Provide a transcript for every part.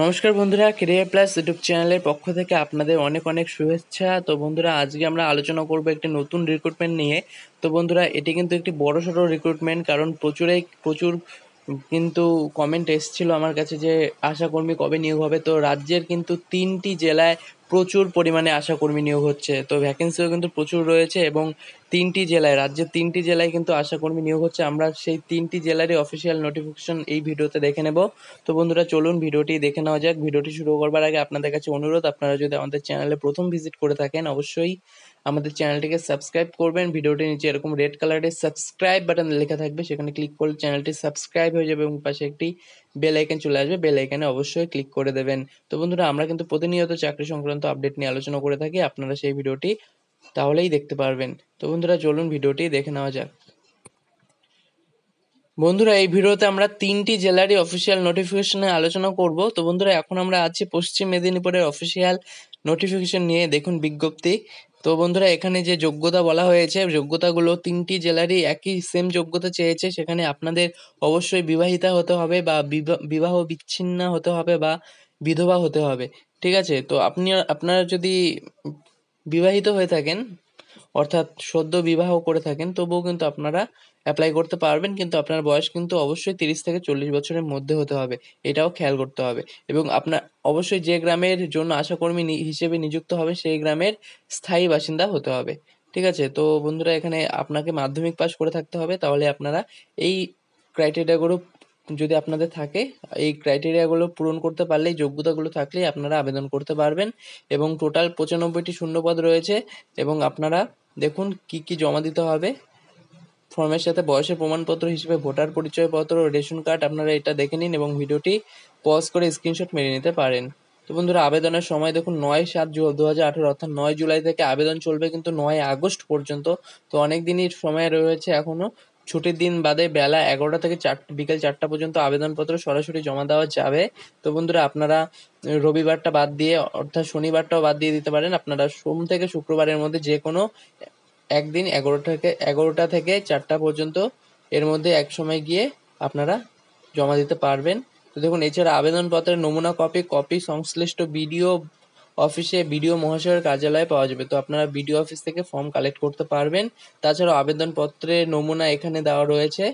নমস্কার বন্ধুরা career plus YouTube চ্যানেলের পক্ষ থেকে আপনাদের অনেক অনেক শুভেচ্ছা। তো বন্ধুরা, আজকে আমরা আলোচনা করব একটি নতুন রিক্রুটমেন্ট নিয়ে। তো বন্ধুরা, এটি কিন্তু একটি বড় সড়ো রিক্রুটমেন্ট কারণ প্রচুরই প্রচুর কিন্তু কমেন্ট এসেছিল আমার কাছে যে আশাকর্মী কবে নিয়োগ হবে? তো রাজ্যের কিন্তু তিনটি জেলায় প্রচুর পরিমাণে আশাকর্মী নিয়োগ হচ্ছে। তো ভ্যাকেন্সিও কিন্তু প্রচুর রয়েছে এবং তিনটি জেলায়, রাজ্যের তিনটি জেলায় কিন্তু আশাকর্মী নিয়োগ হচ্ছে। আমরা সেই তিনটি জেলারই অফিসিয়াল নোটিফিকেশন এই ভিডিওতে দেখে নেব। তো বন্ধুরা, চলুন ভিডিওটি দেখে নেওয়া যাক। ভিডিওটি শুরু করবার আগে আপনাদের কাছে অনুরোধ, আপনারা যদি আমাদের চ্যানেলে প্রথম ভিজিট করে থাকেন, অবশ্যই আমাদের চ্যানেলটিকে সাবস্ক্রাইব করবেন। ভিডিওটির নিচে এরকম রেড কালারের সাবস্ক্রাইব বাটন লেখা থাকবে। সেখানে ক্লিক করলে চ্যানেলটি সাবস্ক্রাইব হয়ে যাবে এবং পাশে একটি বেল আইকন চলে আসবে। বেল আইকনে অবশ্যই ক্লিক করে দেবেন। তো বন্ধুরা, আমরা কিন্তু প্রতিনিয়ত চাকরি সংক্রান্ত আপডেট নিয়ে আলোচনা করে থাকি। আপনারা সেই ভিডিওটি তাহলেই দেখতে পারবেন। তো বন্ধুরা, চলুন ভিডিওটি দেখে নেওয়া যাক। বন্ধুরা, এই ভিডিওতে আমরা তিনটি জেলারই অফিসিয়াল নোটিফিকেশনে আলোচনা করব। তো বন্ধুরা, এখন আমরা আছি পশ্চিম মেদিনীপুরের অফিসিয়াল নোটিফিকেশন নিয়ে। দেখুন বিজ্ঞপ্তি। তো বন্ধুরা, এখানে যে যোগ্যতা বলা হয়েছে, যোগ্যতাগুলো তিনটি জেলারই একই সেম যোগ্যতা চেয়েছে, সেখানে আপনাদের অবশ্যই বিবাহিতা হতে হবে বা বিবাহ বিচ্ছিন্ন হতে হবে বা বিধবা হতে হবে। ঠিক আছে? তো আপনি আপনারা যদি বিবাহিত হয়ে থাকেন অর্থাৎ সদ্য বিবাহ করে থাকেন, তবুও কিন্তু আপনারা অ্যাপ্লাই করতে পারবেন, কিন্তু আপনার বয়স কিন্তু অবশ্যই তিরিশ থেকে চল্লিশ বছরের মধ্যে হতে হবে, এটাও খেয়াল করতে হবে। এবং আপনার অবশ্যই যে গ্রামের জন্য আশাকর্মী হিসেবে নিযুক্ত হবে সেই গ্রামের স্থায়ী বাসিন্দা হতে হবে, ঠিক আছে? তো বন্ধুরা, এখানে আপনাকে মাধ্যমিক পাস করে থাকতে হবে, তাহলে আপনারা এই ক্রাইটেরিয়াগুলো যদি আপনাদের থাকে, এই ক্রাইটেরিয়াগুলো পূরণ করতে পারলেই, যোগ্যতাগুলো থাকলেই আপনারা আবেদন করতে পারবেন এবং টোটাল পঁচানব্বইটি শূন্যপদ রয়েছে এবং আপনারা দেখুন কি কি জমা দিতে হবে। ফর্মের সাথে বয়সের প্রমাণপত্র হিসেবে ভোটার পরিচয়পত্র, রেশন কার্ড, আপনারা এটা দেখে নিন এবং ভিডিওটি পজ করে স্ক্রিনশট মেরে নিতে পারেন। তো বন্ধুরা, আবেদনের সময় দেখুন নয় সাত দু হাজার আঠেরো, অর্থাৎ নয় জুলাই থেকে আবেদন চলবে কিন্তু নয় আগস্ট পর্যন্ত। তো অনেক দিনই সময় রয়েছে এখনও ছুটির দিন বাদে বেলা এগারোটা থেকে চার, বিকেল চারটা পর্যন্ত আবেদনপত্র সরাসরি জমা দেওয়া যাবে। তো বন্ধুরা, আপনারা রবিবারটা বাদ দিয়ে, অর্থাৎ শনিবারটাও বাদ দিয়ে দিতে পারেন। আপনারা সোম থেকে শুক্রবারের মধ্যে যে কোনো একদিন এগারোটা থেকে এগারোটা থেকে চারটা পর্যন্ত এর মধ্যে এক সময় গিয়ে আপনারা জমা দিতে পারবেন। তো দেখুন, এছাড়া আবেদনপত্রের নমুনা কপি কপি, সংশ্লিষ্ট বিডিও অফিসে বিডিও মহাশয়ের কার্যালয়ে পাওয়া যাবে। তো আপনারা বিডিও অফিস থেকে ফর্ম কালেক্ট করতে পারবেন। তাছাড়াও আবেদনপত্রের নমুনা এখানে দেওয়া রয়েছে।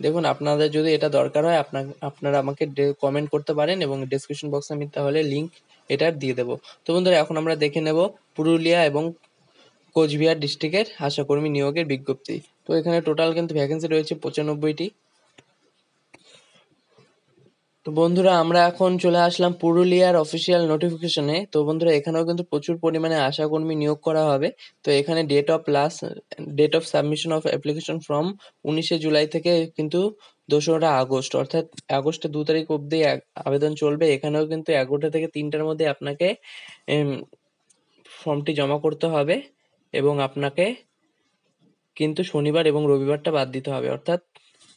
দেখুন, আপনাদের যদি এটা দরকার হয় আপনার আপনারা আমাকে কমেন্ট করতে পারেন এবং ডিসক্রিপশন বক্সে আমি তাহলে লিঙ্ক এটার দিয়ে দেবো। তো বন্ধুরা, এখন আমরা দেখে নেব পুরুলিয়া এবং কোচবিহার ডিস্ট্রিক্টের আশাকর্মী নিয়োগের বিজ্ঞপ্তি। তো এখানে টোটাল কিন্তু ভ্যাকেন্সি রয়েছে পঁচানব্বইটি। তো বন্ধুরা, আমরা এখন চলে আসলাম পুরুলিয়ার অফিসিয়াল নোটিফিকেশনে তো বন্ধুরা, এখানেও কিন্তু প্রচুর পরিমাণে আশাকর্মী নিয়োগ করা হবে। তো এখানে date of last date of submission of application form উনিশে জুলাই থেকে কিন্তু দোসরা আগস্ট, অর্থাৎ আগস্টের দু তারিখ অবধি আবেদন চলবে। এখানেও কিন্তু এগারোটা থেকে তিনটার মধ্যে আপনাকে ফর্মটি জমা করতে হবে এবং আপনাকে কিন্তু শনিবার এবং রবিবারটা বাদ দিতে হবে। অর্থাৎ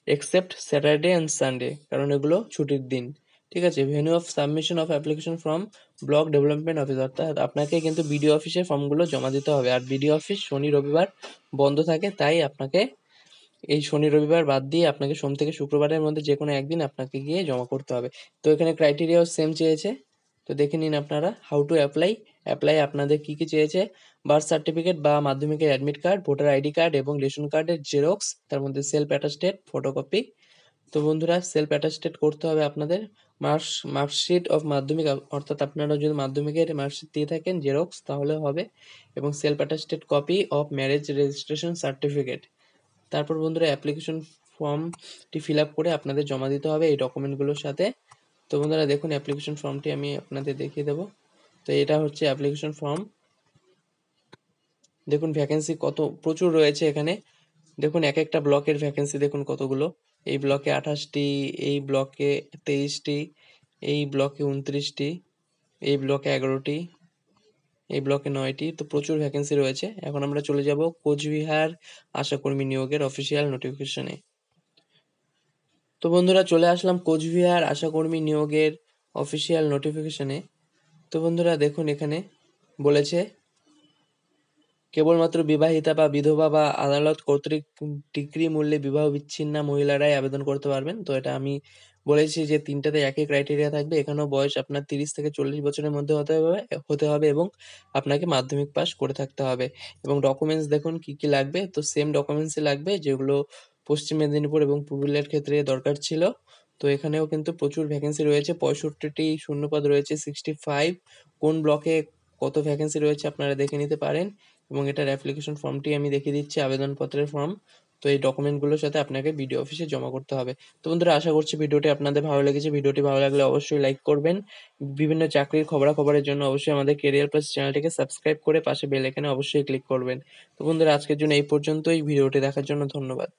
এক্সেপ্ট স্যাটারডে অ্যান্ড সানডে কারণ এগুলো ছুটির দিন। ঠিক আছে? Venue of submission of application from block development office অর্থাৎ আপনাকে কিন্তু বিডিও অফিসে ফর্মগুলো জমা দিতে হবে। আর বিডিও অফিস শনি, রবিবার বন্ধ থাকে, তাই আপনাকে এই শনি, রবিবার বাদ দিয়ে আপনাকে সোম থেকে শুক্রবারের মধ্যে যে কোনো একদিন আপনাকে গিয়ে জমা করতে হবে। তো এখানে ক্রাইটেরিয়াও সেম চেয়েছে। তো দেখে নিন আপনারা হাউ টু অ্যাপ্লাই অ্যাপ্লাই আপনাদের কী কী চেয়েছে? বার্থ সার্টিফিকেট বা মাধ্যমিকের admit card voter ID card এবং রেশন কার্ডের জেরক্স তার মধ্যে সেলফ অ্যাটাস্টেড ফটোকপি তো বন্ধুরা সেলফ অ্যাটাস্টেড করতে হবে আপনাদের। মার্কস মার্কশিট অফ মাধ্যমিক, অর্থাৎ আপনারা যদি মাধ্যমিকের মার্কশিট দিয়ে থাকেন জেরক্স তাহলে হবে। এবং self attested copy of marriage registration certificate তারপর বন্ধুরা অ্যাপ্লিকেশন ফর্মটি ফিল আপ করে আপনাদের জমা দিতে হবে এই ডকুমেন্টগুলোর সাথে। তো বন্ধুরা, দেখুন অ্যাপ্লিকেশন ফর্মটি আমি আপনাদের দেখিয়ে দেবো। তো এটা হচ্ছে অ্যাপ্লিকেশন ফর্ম দেখুন ভ্যাকেন্সি কত, প্রচুর রয়েছে এখানে। দেখুন এক একটা ব্লকের ভ্যাকেন্সি দেখুন কতগুলো। এই ব্লকে আঠাশটি, এই ব্লকে তেইশটি, এই ব্লকে উনত্রিশটি, এই ব্লকে এগারোটি, এই ব্লকে নয়টি। তো প্রচুর ভ্যাকেন্সি রয়েছে। এখন আমরা চলে যাব কোচবিহার আশাকর্মী নিয়োগের অফিসিয়াল নোটিফিকেশনে তো বন্ধুরা, চলে আসলাম কোচবিহার আশাকর্মী নিয়োগের অফিসিয়াল নোটিফিকেশনে তো বন্ধুরা, দেখুন এখানে বলেছে কেবলমাত্র বিবাহিতা বা বিধবা বা আদালত কর্তৃক ডিগ্রি মূল্যে বিবাহ বিচ্ছিন্না মহিলারাই আবেদন করতে পারবেন। তো এটা আমি বলেছি যে তিনটাতে একই ক্রাইটেরিয়া থাকবে। এখানেও বয়স আপনার তিরিশ থেকে চল্লিশ বছরের মধ্যে হতে হবে হতে হবে এবং আপনাকে মাধ্যমিক পাস করে থাকতে হবে। এবং ডকুমেন্টস দেখুন কি কি লাগবে? তো সেম ডকুমেন্টসই লাগবে যেগুলো পশ্চিম মেদিনীপুর এবং পুরুলিয়ার ক্ষেত্রে দরকার ছিল। তো এখানেও কিন্তু প্রচুর ভ্যাকেন্সি রয়েছে। পঁয়ষট্টিটি শূন্যপদ রয়েছে সিক্সটি ফাইভ কোন ব্লকে কত ভ্যাকেন্সি রয়েছে আপনারা দেখে নিতে পারেন এবং এটার অ্যাপ্লিকেশন ফর্মটি আমি দেখিয়ে দিচ্ছি, আবেদনপত্রের ফর্ম তো এই ডকুমেন্টগুলোর সাথে আপনাকে বিডিও অফিসে জমা করতে হবে। তো বন্ধুরা, আশা করছি ভিডিওটি আপনাদের ভালো লেগেছে। ভিডিওটি ভালো লাগলে অবশ্যই লাইক করবেন। বিভিন্ন চাকরির খবরাখবরের জন্য অবশ্যই আমাদের কেরিয়ার প্লাস চ্যানেলটিকে সাবস্ক্রাইব করে পাশে বেল আইকনে অবশ্যই ক্লিক করবেন। তো বন্ধুরা, আজকের জন্য এই পর্যন্তই। ভিডিওটি দেখার জন্য ধন্যবাদ।